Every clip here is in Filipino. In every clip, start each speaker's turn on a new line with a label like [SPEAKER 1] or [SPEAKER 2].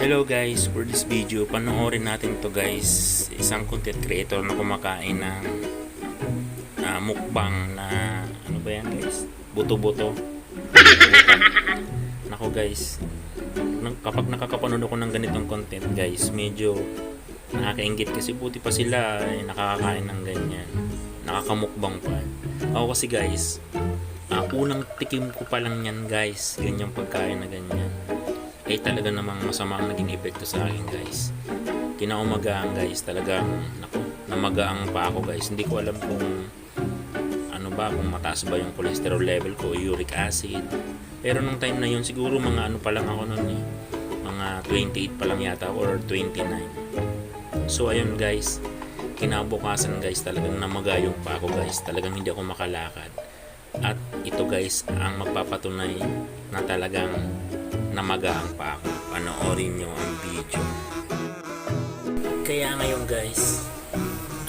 [SPEAKER 1] Hello guys, for this video, panoorin natin to guys. Isang content creator na kumakain ng ah, mukbang na ano ba yan guys? Buto-buto. Nako guys, kapag nakakapanood ako ng ganitong content guys, medyo nakakaingit kasi buti pa sila ay nakakakain ng ganyan. Nakakamukbang pa. Ako kasi guys, ah, unang tikim ko pa lang yan guys, ganyang pagkain na ganyan ay talaga namang masama ang naging epekto sa akin guys. Kinaumagaan guys talagang naku, namagaang pa ako guys. Hindi ko alam kung ano ba kung mataas ba yung cholesterol level ko uric acid. Pero nung time na yun siguro mga ano pa lang ako nun eh. Mga 28 pa lang yata or 29 so ayun guys. Kinabukasan guys talagang namagayong pa ako guys. Talagang hindi ako makalakad. At ito guys ang magpapatunay na talagang namagaan pa ako. Panoorin nyo ang video. Kaya ngayon guys,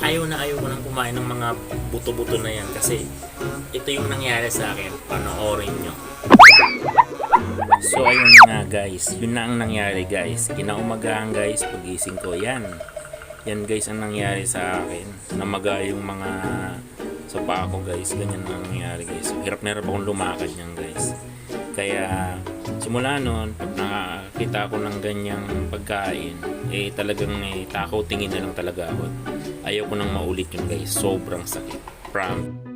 [SPEAKER 1] ayaw na ayaw ko nang kumain ng mga buto-buto na yan kasi ito yung nangyari sa akin. Panoorin nyo. So ayun nga guys, yun na ang nangyari guys. Kinaumagahan guys, pagising ko yan. Yan guys ang nangyari sa akin. Namaga yung mga sa paa ko guys. Ganyan ang nangyari guys. Hirap na hirap akong lumakad yan guys. Kaya simula noon, pag nakakita ko ng ganyang pagkain, eh talagang eh, takaw tingin na lang talaga ako. Ayaw ko nang maulit yun guys. Sobrang sakit. Pram.